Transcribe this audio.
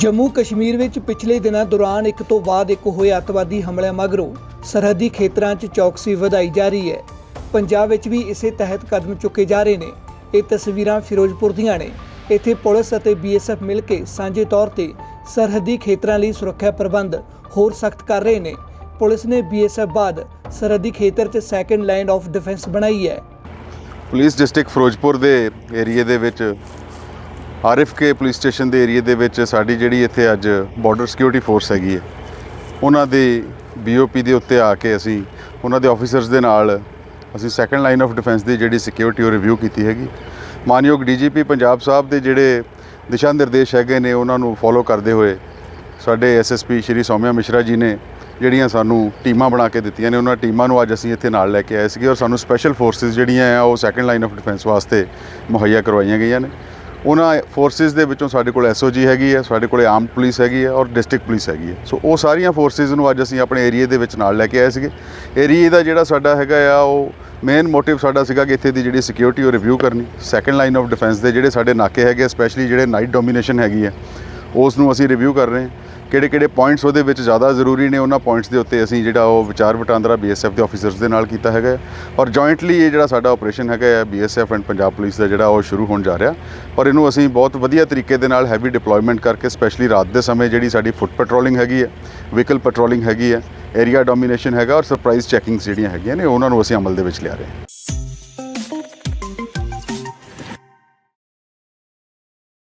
ਜੰਮੂ ਕਸ਼ਮੀਰ ਵਿੱਚ ਪਿਛਲੇ ਦਿਨਾਂ ਦੌਰਾਨ ਇੱਕ ਤੋਂ ਬਾਅਦ ਇੱਕ ਹੋਏ ਅੱਤਵਾਦੀ ਹਮਲਿਆਂ ਮਗਰੋਂ ਸਰਹੱਦੀ ਖੇਤਰਾਂ 'ਚ ਚੌਕਸੀ ਵਧਾਈ ਜਾ ਰਹੀ ਹੈ। ਪੰਜਾਬ ਵਿੱਚ ਵੀ ਇਸੇ ਤਹਿਤ ਕਦਮ ਚੁੱਕੇ ਜਾ ਰਹੇ ਨੇ। ਇਹ ਤਸਵੀਰਾਂ ਫਿਰੋਜ਼ਪੁਰ ਦੀਆਂ ਨੇ। ਇੱਥੇ ਪੁਲਿਸ ਅਤੇ ਬੀਐਸਐਫ ਮਿਲ ਕੇ ਸਾਂਝੇ ਤੌਰ ਤੇ ਸਰਹੱਦੀ ਖੇਤਰਾਂ ਲਈ ਸੁਰੱਖਿਆ ਪ੍ਰਬੰਧ ਹੋਰ ਸਖਤ ਕਰ ਰਹੇ ਨੇ। ਪੁਲਿਸ ਨੇ ਬੀਐਸਐਫ ਬਾਅਦ ਸਰਹੱਦੀ ਖੇਤਰ 'ਚ ਸੈਕੰਡ ਲਾਈਨ ਆਫ ਡਿਫੈਂਸ ਬਣਾਈ ਹੈ। ਪੁਲਿਸ ਡਿਸਟ੍ਰਿਕਟ ਫਿਰੋਜ਼ਪੁਰ ਦੇ ਏਰੀਏ ਦੇ ਵਿੱਚ ਆਰਐਫਕੇ ਪੁਲਿਸ ਸਟੇਸ਼ਨ ਦੇ ਏਰੀਏ ਦੇ ਵਿੱਚ ਸਾਡੀ ਜਿਹੜੀ ਇੱਥੇ ਅੱਜ ਬਾਰਡਰ ਸਿਕਿਉਰਿਟੀ ਫੋਰਸ ਹੈਗੀ ਹੈ, ਉਹਨਾਂ ਦੇ ਬੀਓਪੀ ਦੇ ਉੱਤੇ ਆ ਕੇ ਅਸੀਂ ਉਹਨਾਂ ਦੇ ਆਫੀਸਰਸ ਦੇ ਨਾਲ ਅਸੀਂ ਸੈਕੰਡ ਲਾਈਨ ਆਫ ਡਿਫੈਂਸ ਦੀ ਜਿਹੜੀ ਸਿਕਿਉਰਿਟੀ ਉਹ ਰਿਵਿਊ ਕੀਤੀ ਹੈਗੀ। ਮਾਨਯੋਗ ਡੀਜੀਪੀ ਪੰਜਾਬ ਸਾਹਿਬ ਦੇ ਜਿਹੜੇ ਦਿਸ਼ਾ ਨਿਰਦੇਸ਼ ਹੈਗੇ ਨੇ, ਉਹਨਾਂ ਨੂੰ ਫੋਲੋ ਕਰਦੇ ਹੋਏ ਸਾਡੇ ਐਸਐਸਪੀ ਸ਼੍ਰੀ ਸੌਮਿਆ ਮਿਸ਼ਰਾ ਜੀ ਨੇ ਜਿਹੜੀਆਂ ਸਾਨੂੰ ਟੀਮਾਂ ਬਣਾ ਕੇ ਦਿੱਤੀਆਂ ਨੇ, ਉਹਨਾਂ ਟੀਮਾਂ ਨੂੰ ਅੱਜ ਅਸੀਂ ਇੱਥੇ ਨਾਲ ਲੈ ਕੇ ਆਏ ਸੀਗੇ ਔਰ ਸਾਨੂੰ ਸਪੈਸ਼ਲ ਫੋਰਸਿਸ ਜਿਹੜੀਆਂ ਆ, ਉਹ ਸੈਕੰਡ ਲਾਈਨ ਆਫ ਡਿਫੈਂਸ ਵਾਸਤੇ ਮੁਹੱਈਆ ਕਰਵਾਈਆਂ ਗਈਆਂ ਨੇ। ਉਹਨਾਂ ਫੋਰਸਿਸ ਦੇ ਵਿੱਚੋਂ ਸਾਡੇ ਕੋਲ ਐਸਓਜੀ ਹੈਗੀ ਹੈ, ਸਾਡੇ ਕੋਲ ਆਰਮਡ ਪੁਲਿਸ ਹੈਗੀ ਹੈ ਔਰ ਡਿਸਟ੍ਰਿਕਟ ਪੁਲਿਸ ਹੈਗੀ ਹੈ। ਸੋ ਉਹ ਸਾਰੀਆਂ ਫੋਰਸਿਸ ਨੂੰ ਅੱਜ ਅਸੀਂ ਆਪਣੇ ਏਰੀਏ ਦੇ ਵਿੱਚ ਨਾਲ ਲੈ ਕੇ ਆਏ ਸੀਗੇ। ਏਰੀਏ ਦਾ ਜਿਹੜਾ ਸਾਡਾ ਹੈਗਾ ਆ, ਉਹ ਮੇਨ ਮੋਟਿਵ ਸਾਡਾ ਸੀਗਾ ਕਿ ਇੱਥੇ ਦੀ ਜਿਹੜੀ ਸਿਕਿਉਰਿਟੀ ਉਹ ਰਿਵਿਊ ਕਰਨੀ। ਸੈਕੰਡ ਲਾਈਨ ਆਫ ਡਿਫੈਂਸ ਦੇ ਜਿਹੜੇ ਸਾਡੇ ਨਾਕੇ ਹੈਗੇ ਸਪੈਸ਼ਲੀ ਜਿਹੜੇ ਨਾਈਟ ਡੋਮੀਨੇਸ਼ਨ ਹੈਗੀ ਹੈ, ਉਸ ਨੂੰ ਅਸੀਂ ਰਿਵਿਊ ਕਰ ਰਹੇ ਹਾਂ। ਕਿਹੜੇ ਕਿਹੜੇ ਪੁਆਇੰਟਸ ਉਹਦੇ ਵਿੱਚ ਜ਼ਿਆਦਾ ਜ਼ਰੂਰੀ ਨੇ, ਉਹਨਾਂ ਪੁਆਇੰਟਸ ਦੇ ਉੱਤੇ ਅਸੀਂ ਜਿਹੜਾ ਉਹ ਵਿਚਾਰ ਵਟਾਂਦਰਾ ਬੀਐਸਐਫ ਦੇ ਆਫੀਸਰਸ ਦੇ ਨਾਲ ਕੀਤਾ ਹੈਗਾ ਔਰ ਜੁਆਇੰਟਲੀ ਇਹ ਜਿਹੜਾ ਸਾਡਾ ਆਪਰੇਸ਼ਨ ਹੈਗਾ ਹੈ ਬੀਐਸਐਫ ਐਂਡ ਪੰਜਾਬ ਪੁਲਿਸ ਦਾ ਜਿਹੜਾ ਉਹ ਸ਼ੁਰੂ ਹੋਣ ਜਾ ਰਿਹਾ। ਔਰ ਇਹਨੂੰ ਅਸੀਂ ਬਹੁਤ ਵਧੀਆ ਤਰੀਕੇ ਦੇ ਨਾਲ ਹੈਵੀ ਡਿਪਲੋਇਮੈਂਟ ਕਰਕੇ ਸਪੈਸ਼ਲੀ ਰਾਤ ਦੇ ਸਮੇਂ ਜਿਹੜੀ ਸਾਡੀ ਫੁੱਟ ਪੈਟਰੋਲਿੰਗ ਹੈਗੀ ਹੈ ਵਹੀਕਲ ਪੈਟਰੋਲਿੰਗ ਹੈਗੀ ਹੈ ਏਰੀਆ ਡੋਮੀਨੇਸ਼ਨ ਹੈਗਾ ਔਰ ਸਰਪ੍ਰਾਈਜ਼ ਚੈਕਿੰਗਸ ਜਿਹੜੀਆਂ ਹੈਗੀਆਂ ਨੇ, ਉਹਨਾਂ ਨੂੰ ਅਸੀਂ ਅਮਲ ਦੇ ਵਿੱਚ ਲਿਆ ਰਹੇ ਹਾਂ।